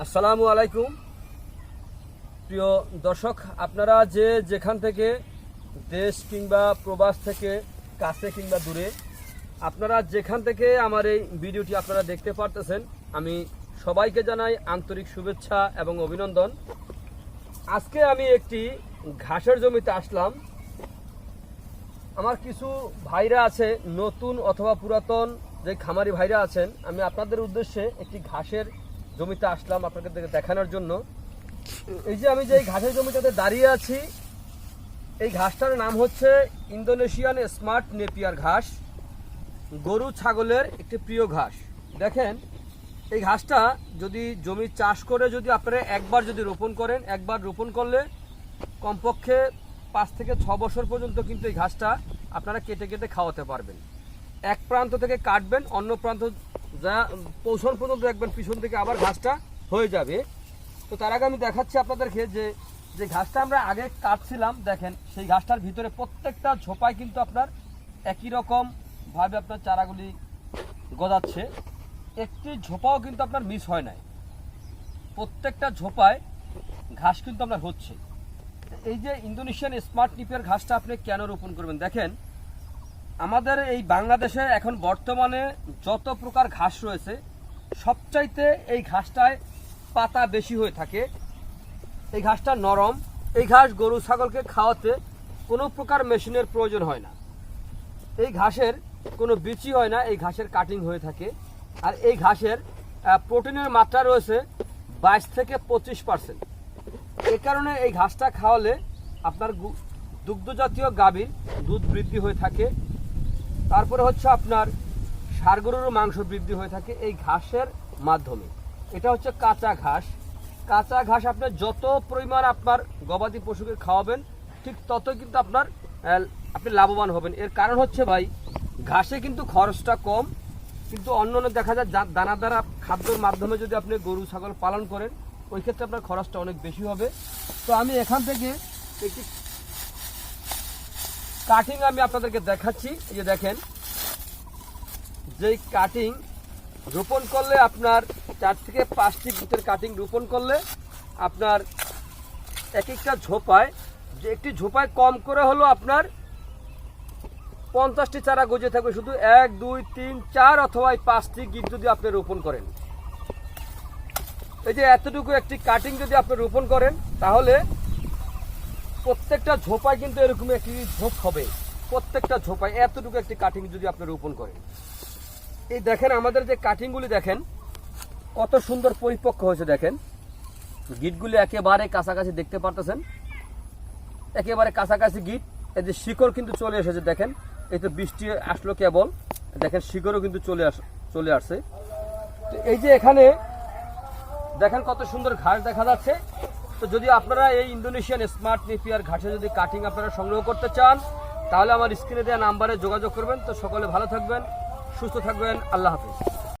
আসসালামু আলাইকুম। প্রিয় দর্শক, আপনারা যে যেখান থেকে দেশ কিংবা প্রবাস থেকে কাছে কিংবা দূরে, আপনারা যেখান থেকে আমার এই ভিডিওটি আপনারা দেখতে পারতেছেন, আমি সবাইকে জানাই আন্তরিক শুভেচ্ছা এবং অভিনন্দন। আজকে আমি একটি ঘাসের জমিতে আসলাম। আমার কিছু ভাইরা আছে, নতুন অথবা পুরাতন যে খামারি ভাইরা আছেন, আমি আপনাদের উদ্দেশ্যে একটি ঘাসের জমিতে আসলাম আপনাদের দেখানোর জন্য। এই যে আমি যে ঘাসের জমিটাতে দাঁড়িয়ে আছি, এই ঘাসটার নাম হচ্ছে ইন্দোনেশিয়ান স্মার্ট নেপিয়ার ঘাস, গরু ছাগলের একটি প্রিয় ঘাস। দেখেন, এই ঘাসটা যদি জমি চাষ করে যদি আপনারা একবার যদি রোপণ করেন, একবার রোপণ করলে কমপক্ষে পাঁচ থেকে ছ বছর পর্যন্ত কিন্তু এই ঘাসটা আপনারা কেটে কেটে খাওয়াতে পারবেন। এক প্রান্ত থেকে কাটবেন, অন্য প্রান্ত যা পৌঁছন পর্যন্ত একবার পিছন থেকে আবার ঘাসটা হয়ে যাবে। তো তার আগে আমি দেখাচ্ছি আপনাদেরকে যে যে ঘাসটা আমরা আগে কাটছিলাম, দেখেন, সেই ঘাসটার ভিতরে প্রত্যেকটা ঝোপায় কিন্তু আপনার একই রকম ভাবে আপনার চারাগুলি গজাচ্ছে। একটি ঝোপাও কিন্তু আপনার মিস হয় নাই। প্রত্যেকটা ঝোপায় ঘাস কিন্তু আপনার হচ্ছে। এই যে ইন্দোনেশিয়ান স্মার্ট টিপের ঘাসটা আপনি কেন রোপণ করবেন? দেখেন আমাদের এই বাংলাদেশে এখন বর্তমানে যত প্রকার ঘাস রয়েছে, সবচাইতে এই ঘাসটায় পাতা বেশি হয়ে থাকে। এই ঘাসটা নরম। এই ঘাস গরু, ছাগলকে খাওয়াতে কোনো প্রকার মেশিনের প্রয়োজন হয় না। এই ঘাসের কোনো বিচি হয় না, এই ঘাসের কাটিং হয়ে থাকে। আর এই ঘাসের প্রোটিনের মাত্রা রয়েছে বাইশ থেকে পঁচিশ পার্সেন্ট। এ কারণে এই ঘাসটা খাওয়ালে আপনার দুগ্ধজাতীয় গাভীর দুধ বৃদ্ধি হয়ে থাকে। তারপরে হচ্ছে আপনার গরুর মাংস বৃদ্ধি হয়ে থাকে এই ঘাসের মাধ্যমে। এটা হচ্ছে কাঁচা ঘাস। কাঁচা ঘাস আপনি যত পরিমাণ আপনার গবাদি পশুকে খাওয়াবেন, ঠিক তত কিন্তু আপনার আপনি লাভবান হবেন। এর কারণ হচ্ছে ভাই, ঘাসে কিন্তু খরচটা কম, কিন্তু অন্য অন্য দেখা যায় দানাদার খাদ্যর মাধ্যমে যদি আপনি গরু, ছাগল পালন করেন, ওই ক্ষেত্রে আপনার খরচটা অনেক বেশি হবে। তো আমি এখান থেকে একটি কাটিং আমি আপনাদেরকে দেখাচ্ছি যে দেখেন। যেই কাটিং রোপণ করলে আপনার চার থেকে পাঁচটি গুতের কাটিং রোপণ করলে আপনার এক একটা ঝোপায়, যে একটি ঝোপায় কম করে হলো আপনার পঞ্চাশটি চারা গজে থাকবে। শুধু এক, দুই, তিন, চার অথবা এই পাঁচটি গিট যদি আপনি রোপণ করেন। এই যে এতটুকু একটি কাটিং যদি আপনি রোপণ করেন, তাহলে প্রত্যেকটা ঝোপায় কিন্তু এরকম একটি ঝোপ হবে। প্রত্যেকটা ঝোপায় এতটুকু একটি কাটিং যদি আপনি রোপণ করেন। এই দেখেন, আমাদের যে কাটিংগুলি দেখেন, কত সুন্দর পরিপক্ক হয়েছে দেখেন। গিটগুলি একেবারে কাছাকাছি দেখতে পারতেছেন। একেবারে কাছাকাছি গিট, এই যে শিকড় কিন্তু চলে এসেছে দেখেন। এই তো বৃষ্টি আসলো কেবল। দেখেন, শিকড়ও কিন্তু চলে আস, চলে আসছে। তো এই যে এখানে, দেখেন কত সুন্দর ঘাস দেখা যাচ্ছে। তো যদি আপনারা এই ইন্দোনেশিয়ান স্মার্ট নেপিয়ার ঘাটে যদি কাটিং আপনারা সংগ্রহ করতে চান, তাহলে আমার স্ক্রিনে দেওয়া নাম্বারে যোগাযোগ করবেন। তো সকলে ভালো থাকবেন, সুস্থ থাকবেন। আল্লাহ হাফিজ।